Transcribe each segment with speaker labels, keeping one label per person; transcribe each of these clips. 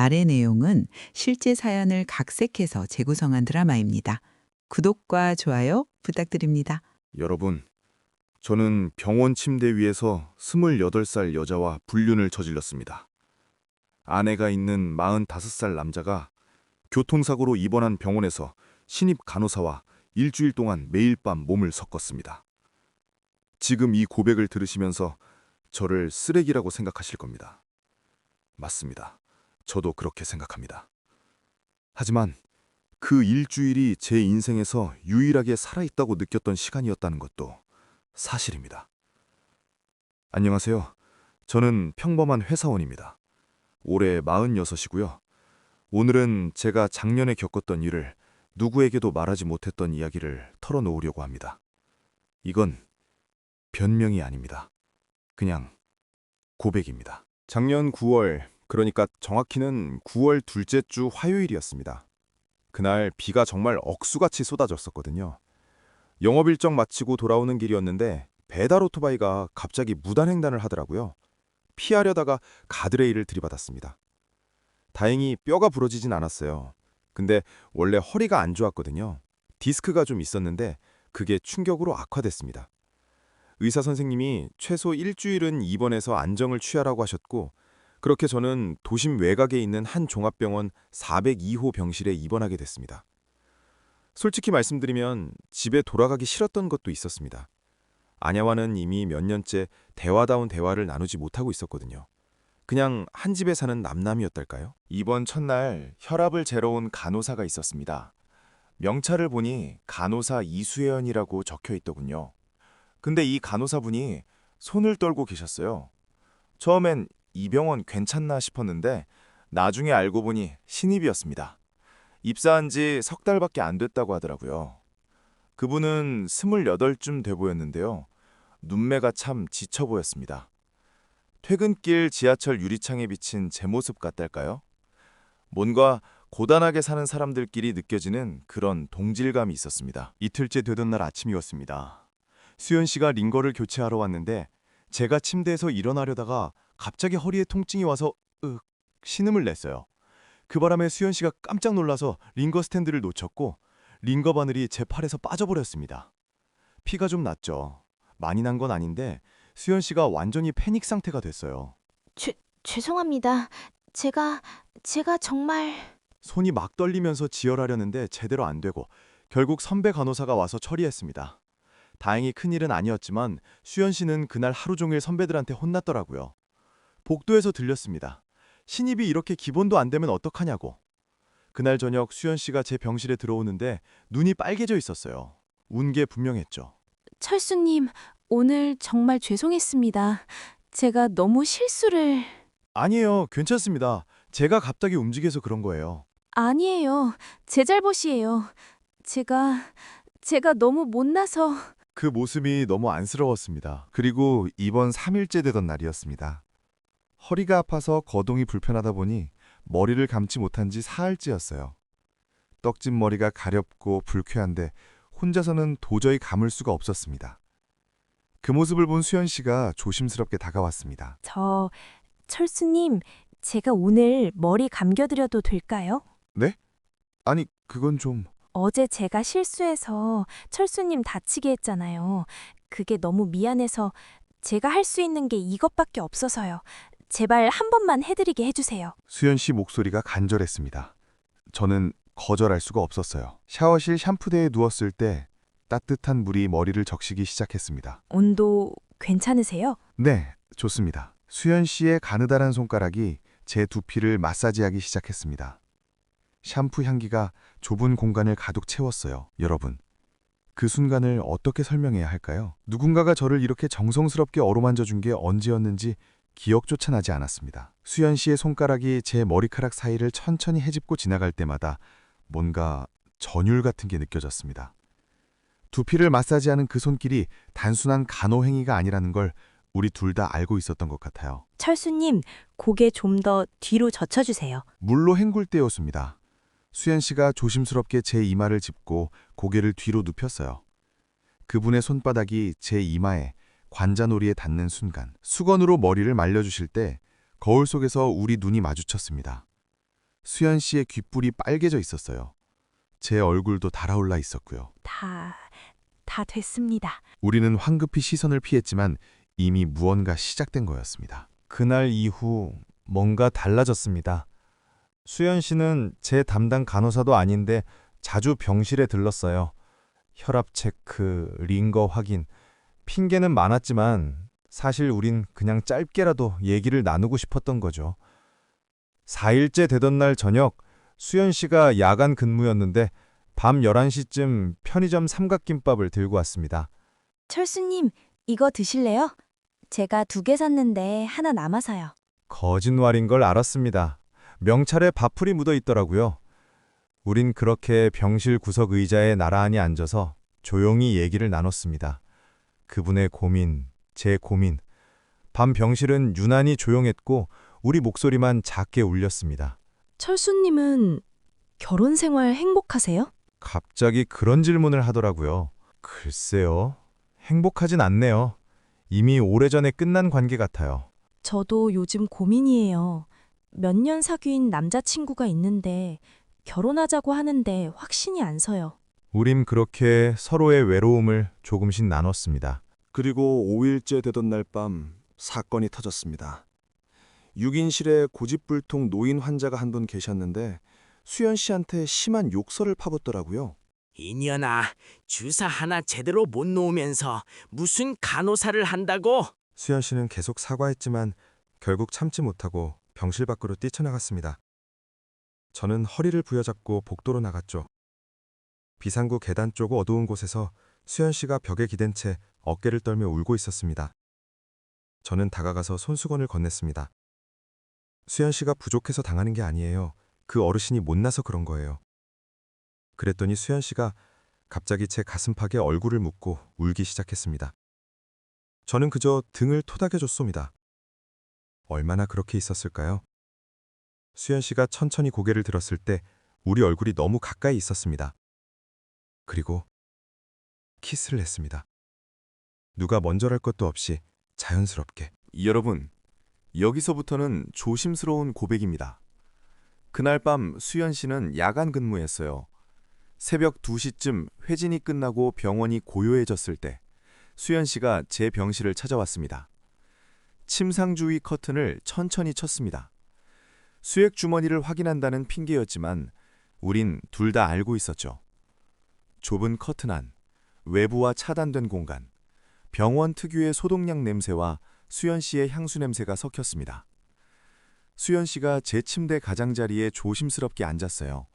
Speaker 1: 아래 내용은 실제 사연을 각색해서 재구성한 드라마입니다. 구독과 좋아요 부탁드립니다.
Speaker 2: 여러분, 저는 병원 침대 위에서 28살 여자와 불륜을 저질렀습니다. 아내가 있는 45살 남자가 교통사고로 입원한 병원에서 신입 간호사와 일주일 동안 매일 밤 몸을 섞었습니다. 지금 이 고백을 들으시면서 저를 쓰레기라고 생각하실 겁니다. 맞습니다. 저도 그렇게 생각합니다. 하지만 그 일주일이 제 인생에서 유일하게 살아있다고 느꼈던 시간이었다는 것도 사실입니다. 안녕하세요. 저는 평범한 회사원입니다. 올해 46이고요. 오늘은 제가 작년에 겪었던 일을 누구에게도 말하지 못했던 이야기를 털어놓으려고 합니다. 이건 변명이 아닙니다. 그냥 고백입니다.
Speaker 3: 작년 9월, 그러니까 정확히는 9월 둘째 주 화요일이었습니다. 그날 비가 정말 억수같이 쏟아졌었거든요. 영업 일정 마치고 돌아오는 길이었는데 배달 오토바이가 갑자기 무단횡단을 하더라고요. 피하려다가 가드레일을 들이받았습니다. 다행히 뼈가 부러지진 않았어요. 근데 원래 허리가 안 좋았거든요. 디스크가 좀 있었는데 그게 충격으로 악화됐습니다. 의사 선생님이 최소 일주일은 입원해서 안정을 취하라고 하셨고 그렇게 저는 도심 외곽에 있는 한 종합병원 402호 병실에 입원하게 됐습니다. 솔직히 말씀드리면 집에 돌아가기 싫었던 것도 있었습니다. 아냐와는 이미 몇 년째 대화다운 대화를 나누지 못하고 있었거든요. 그냥 한 집에 사는 남남이었달까요? 이번 첫날 혈압을 재러 온 간호사가 있었습니다. 명찰을 보니 간호사 이수연이라고 적혀 있더군요. 근데 이 간호사분이 손을 떨고 계셨어요. 처음엔 이 병원 괜찮나 싶었는데 나중에 알고 보니 신입이었습니다. 입사한 지 석 달밖에 안 됐다고 하더라고요. 그분은 28쯤 돼 보였는데요. 눈매가 참 지쳐 보였습니다. 퇴근길 지하철 유리창에 비친 제 모습 같달까요? 뭔가 고단하게 사는 사람들끼리 느껴지는 그런 동질감이 있었습니다. 이틀째 되던 날 아침이었습니다. 수연 씨가 링거를 교체하러 왔는데 제가 침대에서 일어나려다가 갑자기 허리에 통증이 와서 윽 신음을 냈어요. 그 바람에 수연 씨가 깜짝 놀라서 링거 스탠드를 놓쳤고 링거 바늘이 제 팔에서 빠져버렸습니다. 피가 좀 났죠. 많이 난 건 아닌데 수연 씨가 완전히 패닉 상태가 됐어요.
Speaker 4: 죄송합니다. 제가 제가 정말
Speaker 3: 손이 막 떨리면서 지혈하려는데 제대로 안 되고 결국 선배 간호사가 와서 처리했습니다. 다행히 큰일은 아니었지만 수연 씨는 그날 하루 종일 선배들한테 혼났더라고요. 복도에서 들렸습니다. 신입이 이렇게 기본도 안 되면 어떡하냐고. 그날 저녁 수연 씨가 제 병실에 들어오는데 눈이 빨개져 있었어요. 운 게 분명했죠.
Speaker 4: 철수님 오늘 정말 죄송했습니다. 제가 너무 실수를
Speaker 3: 아니에요. 괜찮습니다. 제가 갑자기 움직여서 그런 거예요.
Speaker 4: 아니에요. 제 잘못이에요. 제가 제가 너무 못나서
Speaker 3: 그 모습이 너무 안쓰러웠습니다. 그리고 이번 3일째 되던 날이었습니다. 허리가 아파서 거동이 불편하다 보니 머리를 감지 못한 지 사흘째였어요. 떡진 머리가 가렵고 불쾌한데 혼자서는 도저히 감을 수가 없었습니다. 그 모습을 본 수연 씨가 조심스럽게 다가왔습니다.
Speaker 4: 저 철수님 제가 오늘 머리 감겨드려도 될까요?
Speaker 3: 아니, 그건 좀...
Speaker 4: 어제 제가 실수해서 철수님 다치게 했잖아요. 그게 너무 미안해서 제가 할 수 있는 게 이것밖에 없어서요. 제발 한 번만 해드리게 해주세요.
Speaker 3: 수연 씨 목소리가 간절했습니다. 저는 거절할 수가 없었어요. 샤워실 샴푸대에 누웠을 때 따뜻한 물이 머리를 적시기 시작했습니다.
Speaker 4: 온도 괜찮으세요?
Speaker 3: 네, 좋습니다. 수연 씨의 가느다란 손가락이 제 두피를 마사지하기 시작했습니다. 샴푸 향기가 좁은 공간을 가득 채웠어요. 여러분, 그 순간을 어떻게 설명해야 할까요? 누군가가 저를 이렇게 정성스럽게 어루만져 준 게 언제였는지 기억조차 나지 않았습니다. 수연 씨의 손가락이 제 머리카락 사이를 천천히 헤집고 지나갈 때마다 뭔가 전율 같은 게 느껴졌습니다. 두피를 마사지하는 그 손길이 단순한 간호 행위가 아니라는 걸 우리 둘 다 알고 있었던 것 같아요.
Speaker 4: 철수님, 고개 좀 더 뒤로 젖혀주세요.
Speaker 3: 물로 헹굴 때였습니다. 수연 씨가 조심스럽게 제 이마를 짚고 고개를 뒤로 눕혔어요. 그분의 손바닥이 제 이마에 관자놀이에 닿는 순간 수건으로 머리를 말려주실 때 거울 속에서 우리 눈이 마주쳤습니다.
Speaker 5: 수연 씨의 귓불이 빨개져 있었어요. 제 얼굴도 달아올라 있었고요.
Speaker 4: 다, 다 됐습니다.
Speaker 5: 우리는 황급히 시선을 피했지만 이미 무언가 시작된 거였습니다. 그날 이후 뭔가 달라졌습니다. 수연 씨는 제 담당 간호사도 아닌데 자주 병실에 들렀어요. 혈압 체크, 링거 확인. 핑계는 많았지만 사실 우린 그냥 짧게라도 얘기를 나누고 싶었던 거죠. 4일째 되던 날 저녁 수연 씨가 야간 근무였는데 밤 11시쯤 편의점 삼각김밥을 들고 왔습니다.
Speaker 4: 철수님, 이거 드실래요? 제가 두 개 샀는데 하나 남아서요.
Speaker 5: 거짓말인 걸 알았습니다. 명찰에 밥풀이 묻어 있더라고요. 우린 그렇게 병실 구석 의자에 나란히 앉아서 조용히 얘기를 나눴습니다. 그분의 고민, 제 고민. 밤 병실은 유난히 조용했고 우리 목소리만 작게 울렸습니다.
Speaker 4: 철수님은 결혼 생활 행복하세요?
Speaker 5: 갑자기 그런 질문을 하더라고요. 글쎄요. 행복하진 않네요. 이미 오래전에 끝난 관계 같아요.
Speaker 4: 저도 요즘 고민이에요. 몇 년 사귄 남자친구가 있는데 결혼하자고 하는데 확신이 안 서요.
Speaker 5: 우린 그렇게 서로의 외로움을 조금씩 나눴습니다.
Speaker 6: 그리고 5일째 되던 날 밤 사건이 터졌습니다. 6인실에 고집불통 노인 환자가 한 분 계셨는데 수연 씨한테 심한 욕설을 파붓더라고요.
Speaker 7: 이년아, 주사 하나 제대로 못 놓으면서 무슨 간호사를 한다고?
Speaker 5: 수연 씨는 계속 사과했지만 결국 참지 못하고 병실 밖으로 뛰쳐나갔습니다. 저는 허리를 부여잡고 복도로 나갔죠. 비상구 계단 쪽 어두운 곳에서 수연 씨가 벽에 기댄 채 어깨를 떨며 울고 있었습니다. 저는 다가가서 손수건을 건넸습니다. 수연 씨가 부족해서 당하는 게 아니에요. 그 어르신이 못나서 그런 거예요. 그랬더니 수연 씨가 갑자기 제 가슴팍에 얼굴을 묻고 울기 시작했습니다. 저는 그저 등을 토닥여줬습니다. 얼마나 그렇게 있었을까요? 수연 씨가 천천히 고개를 들었을 때 우리 얼굴이 너무 가까이 있었습니다. 그리고 키스를 했습니다. 누가 먼저랄 것도 없이 자연스럽게.
Speaker 3: 여러분, 여기서부터는 조심스러운 고백입니다. 그날 밤 수연 씨는 야간 근무했어요. 새벽 2시쯤 회진이 끝나고 병원이 고요해졌을 때 수연 씨가 제 병실을 찾아왔습니다. 침상주의 커튼을 천천히 쳤습니다. 수액 주머니를 확인한다는 핑계였지만 우린 둘 다 알고 있었죠. 좁은 커튼 안, 외부와 차단된 공간, 병원 특유의 소독약 냄새와 수연 씨의 향수 냄새가 섞였습니다. 수연 씨가 제 침대 가장자리에 조심스럽게 앉았어요.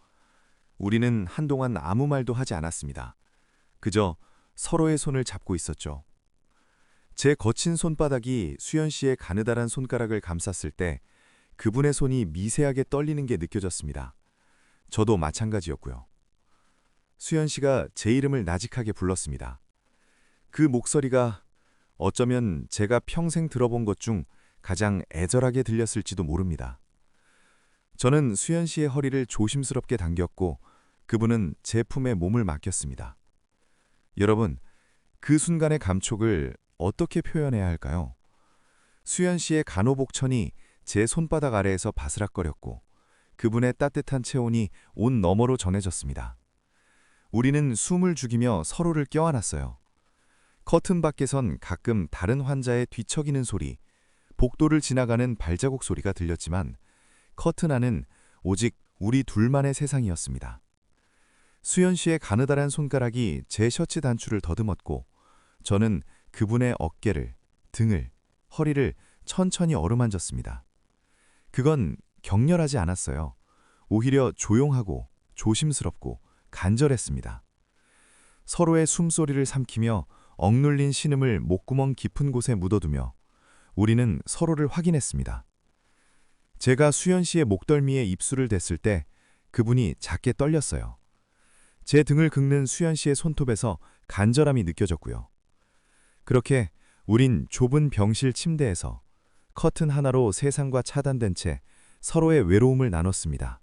Speaker 3: 우리는 한동안 아무 말도 하지 않았습니다. 그저 서로의 손을 잡고 있었죠. 제 거친 손바닥이 수연 씨의 가느다란 손가락을 감쌌을 때 그분의 손이 미세하게 떨리는 게 느껴졌습니다. 저도 마찬가지였고요. 수연 씨가 제 이름을 나직하게 불렀습니다. 그 목소리가 어쩌면 제가 평생 들어본 것 중 가장 애절하게 들렸을지도 모릅니다. 저는 수연 씨의 허리를 조심스럽게 당겼고 그분은 제 품에 몸을 맡겼습니다. 여러분, 그 순간의 감촉을 어떻게 표현해야 할까요? 수연 씨의 간호복천이 제 손바닥 아래에서 바스락거렸고 그분의 따뜻한 체온이 온 너머로 전해졌습니다. 우리는 숨을 죽이며 서로를 껴안았어요. 커튼 밖에선 가끔 다른 환자의 뒤척이는 소리, 복도를 지나가는 발자국 소리가 들렸지만 커튼 안은 오직 우리 둘만의 세상이었습니다. 수연 씨의 가느다란 손가락이 제 셔츠 단추를 더듬었고 저는 그분의 어깨를, 등을, 허리를 천천히 어루만졌습니다. 그건 격렬하지 않았어요. 오히려 조용하고 조심스럽고 간절했습니다. 서로의 숨소리를 삼키며 억눌린 신음을 목구멍 깊은 곳에 묻어두며 우리는 서로를 확인했습니다. 제가 수연 씨의 목덜미에 입술을 댔을 때 그분이 작게 떨렸어요. 제 등을 긁는 수연 씨의 손톱에서 간절함이 느껴졌고요. 그렇게 우린 좁은 병실 침대에서 커튼 하나로 세상과 차단된 채 서로의 외로움을 나눴습니다.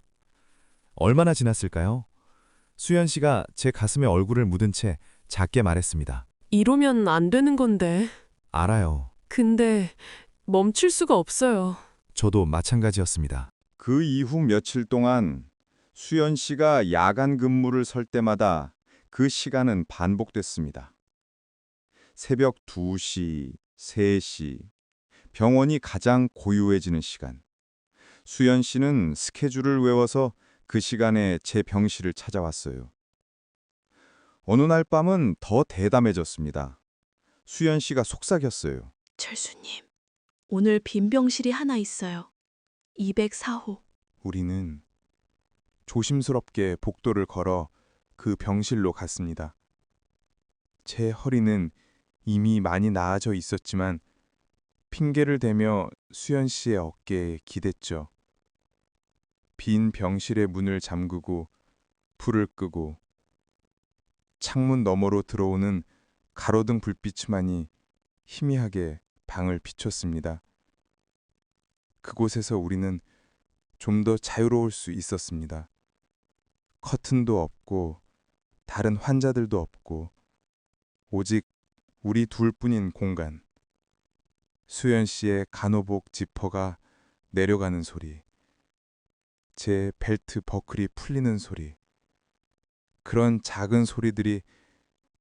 Speaker 3: 얼마나 지났을까요? 수연 씨가 제 가슴에 얼굴을 묻은 채 작게 말했습니다.
Speaker 8: 이러면 안 되는 건데.
Speaker 5: 알아요.
Speaker 8: 근데 멈출 수가 없어요.
Speaker 5: 저도 마찬가지였습니다. 그 이후 며칠 동안 수연 씨가 야간 근무를 설 때마다 그 시간은 반복됐습니다. 새벽 2시, 3시, 병원이 가장 고요해지는 시간. 수연 씨는 스케줄을 외워서 그 시간에 제 병실을 찾아왔어요. 어느 날 밤은 더 대담해졌습니다. 수연 씨가 속삭였어요.
Speaker 9: 철수님, 오늘 빈 병실이 하나 있어요. 204호.
Speaker 5: 우리는 조심스럽게 복도를 걸어 그 병실로 갔습니다. 제 허리는 이미 많이 나아져 있었지만 핑계를 대며 수연 씨의 어깨에 기댔죠. 빈 병실의 문을 잠그고 불을 끄고 창문 너머로 들어오는 가로등 불빛만이 희미하게 방을 비췄습니다. 그곳에서 우리는 좀 더 자유로울 수 있었습니다. 커튼도 없고 다른 환자들도 없고 오직 우리 둘뿐인 공간. 수연 씨의 간호복 지퍼가 내려가는 소리. 제 벨트 버클이 풀리는 소리. 그런 작은 소리들이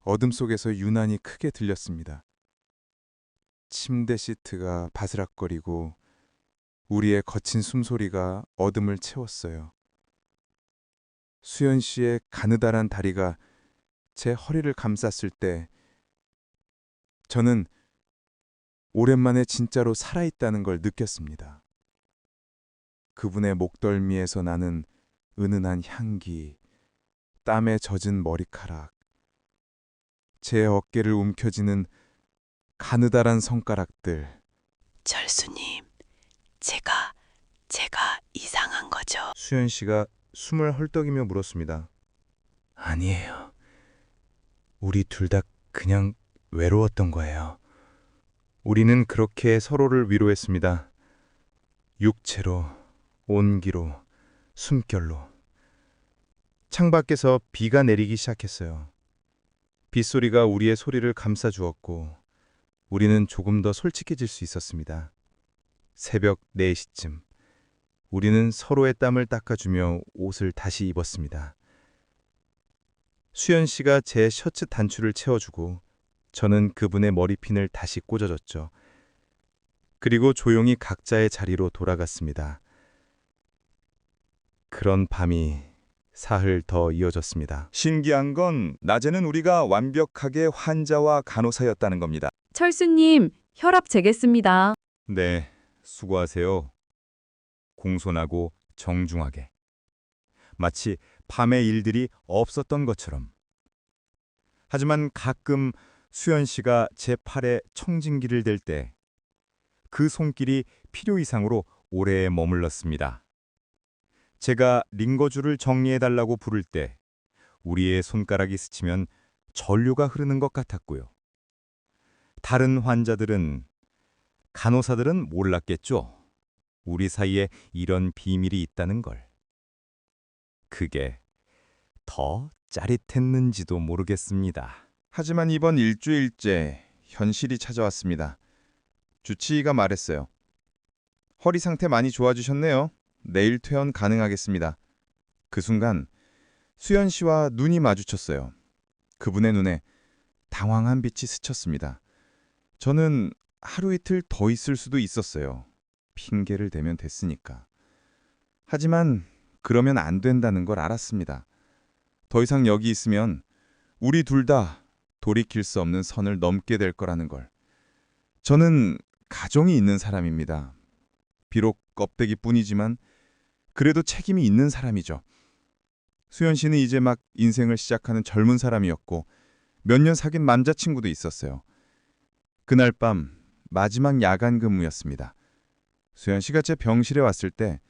Speaker 5: 어둠 속에서 유난히 크게 들렸습니다. 침대 시트가 바스락거리고 우리의 거친 숨소리가 어둠을 채웠어요. 수연 씨의 가느다란 다리가 제 허리를 감쌌을 때 저는 오랜만에 진짜로 살아있다는 걸 느꼈습니다. 그분의 목덜미에서 나는 은은한 향기, 땀에 젖은 머리카락, 제 어깨를 움켜쥐는 가느다란 손가락들,
Speaker 9: 철수님, 제가, 제가 이상한 거죠?
Speaker 5: 수연 씨가 숨을 헐떡이며 물었습니다. 아니에요. 우리 둘 다 그냥 외로웠던 거예요. 우리는 그렇게 서로를 위로했습니다. 육체로, 온기로, 숨결로. 창밖에서 비가 내리기 시작했어요. 빗소리가 우리의 소리를 감싸주었고 우리는 조금 더 솔직해질 수 있었습니다. 새벽 4시쯤 우리는 서로의 땀을 닦아주며 옷을 다시 입었습니다. 수연 씨가 제 셔츠 단추를 채워주고 저는 그분의 머리핀을 다시 꽂아줬죠. 그리고 조용히 각자의 자리로 돌아갔습니다. 그런 밤이 사흘 더 이어졌습니다. 신기한 건 낮에는 우리가 완벽하게 환자와 간호사였다는 겁니다.
Speaker 10: 철수님, 혈압 재겠습니다.
Speaker 5: 네, 수고하세요. 공손하고 정중하게. 마치 밤의 일들이 없었던 것처럼. 하지만 가끔 수연 씨가 제 팔에 청진기를 댈 때 그 손길이 필요 이상으로 오래 머물렀습니다. 제가 링거줄을 정리해달라고 부를 때 우리의 손가락이 스치면 전류가 흐르는 것 같았고요. 다른 환자들은 간호사들은 몰랐겠죠. 우리 사이에 이런 비밀이 있다는 걸. 그게 더 짜릿했는지도 모르겠습니다. 하지만 이번 일주일째 현실이 찾아왔습니다. 주치의가 말했어요. 허리 상태 많이 좋아지셨네요. 내일 퇴원 가능하겠습니다. 그 순간 수연 씨와 눈이 마주쳤어요. 그분의 눈에 당황한 빛이 스쳤습니다. 저는 하루 이틀 더 있을 수도 있었어요. 핑계를 대면 됐으니까. 하지만 그러면 안 된다는 걸 알았습니다. 더 이상 여기 있으면 우리 둘 다 돌이킬 수 없는 선을 넘게 될 거라는 걸. 저는 가정이 있는 사람입니다. 비록 껍데기뿐이지만 그래도 책임이 있는 사람이죠. 수연 씨는 이제 막 인생을 시작하는 젊은 사람이었고 몇 년 사귄 남자친구도 있었어요. 그날 밤 마지막 야간 근무였습니다. 수연 씨가 제 병실에 왔을 때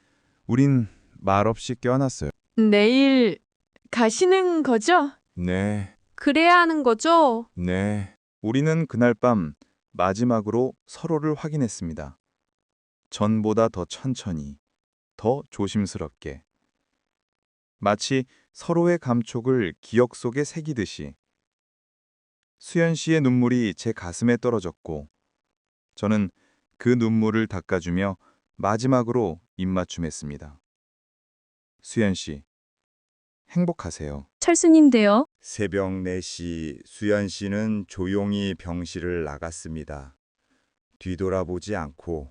Speaker 5: 우린 말없이 껴안았어요.
Speaker 10: 내일 가시는 거죠?
Speaker 5: 네,
Speaker 10: 그래야 하는 거죠?
Speaker 5: 네. 우리는 그날 밤 마지막으로 서로를 확인했습니다. 전보다 더 천천히, 더 조심스럽게. 마치 서로의 감촉을 기억 속에 새기듯이. 수연 씨의 눈물이 제 가슴에 떨어졌고, 저는 그 눈물을 닦아주며 마지막으로 입맞춤했습니다. 수연 씨, 행복하세요.
Speaker 10: 철수님도요?
Speaker 11: 새벽 4시 수연 씨는 조용히 병실을 나갔습니다. 뒤돌아보지 않고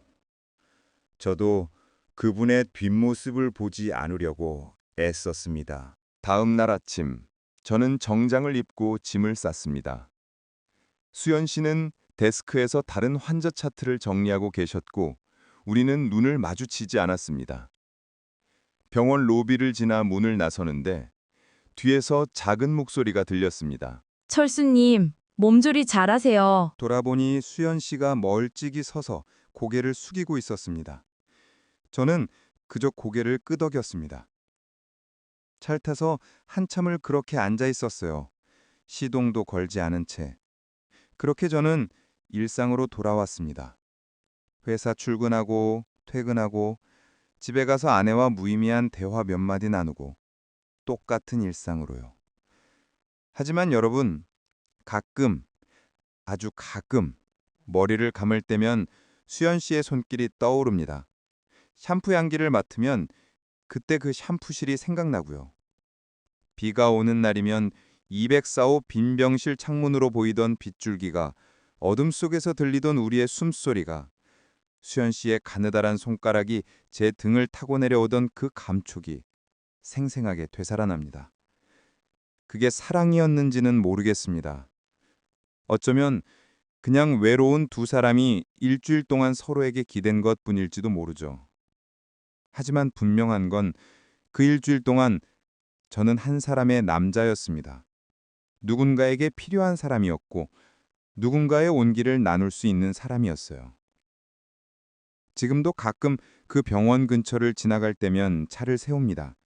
Speaker 11: 저도 그분의 뒷모습을 보지 않으려고 애썼습니다.
Speaker 5: 다음 날 아침, 저는 정장을 입고 짐을 쌌습니다. 수연 씨는 데스크에서 다른 환자 차트를 정리하고 계셨고, 우리는 눈을 마주치지 않았습니다. 병원 로비를 지나 문을 나서는데, 뒤에서 작은 목소리가 들렸습니다.
Speaker 10: 철수님, 몸조리 잘하세요.
Speaker 5: 돌아보니 수연 씨가 멀찍이 서서 고개를 숙이고 있었습니다. 저는 그저 고개를 끄덕였습니다. 찰 타서 한참을 그렇게 앉아 있었어요. 시동도 걸지 않은 채. 그렇게 저는 일상으로 돌아왔습니다. 회사 출근하고 퇴근하고 집에 가서 아내와 무의미한 대화 몇 마디 나누고 똑같은 일상으로요. 하지만 여러분, 가끔, 아주 가끔 머리를 감을 때면 수연 씨의 손길이 떠오릅니다. 샴푸 향기를 맡으면 그때 그 샴푸실이 생각나고요. 비가 오는 날이면 204호 빈병실 창문으로 보이던 빗줄기가 어둠 속에서 들리던 우리의 숨소리가 수연 씨의 가느다란 손가락이 제 등을 타고 내려오던 그 감촉이 생생하게 되살아납니다. 그게 사랑이었는지는 모르겠습니다. 어쩌면 그냥 외로운 두 사람이 일주일 동안 서로에게 기댄 것 뿐일지도 모르죠. 하지만 분명한 건 그 일주일 동안 저는 한 사람의 남자였습니다. 누군가에게 필요한 사람이었고 누군가의 온기를 나눌 수 있는 사람이었어요. 지금도 가끔 그 병원 근처를 지나갈 때면 차를 세웁니다.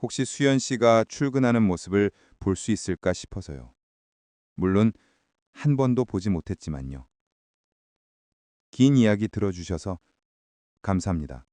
Speaker 5: 혹시 수연 씨가 출근하는 모습을 볼 수 있을까 싶어서요. 물론 한 번도 보지 못했지만요. 긴 이야기 들어주셔서 감사합니다.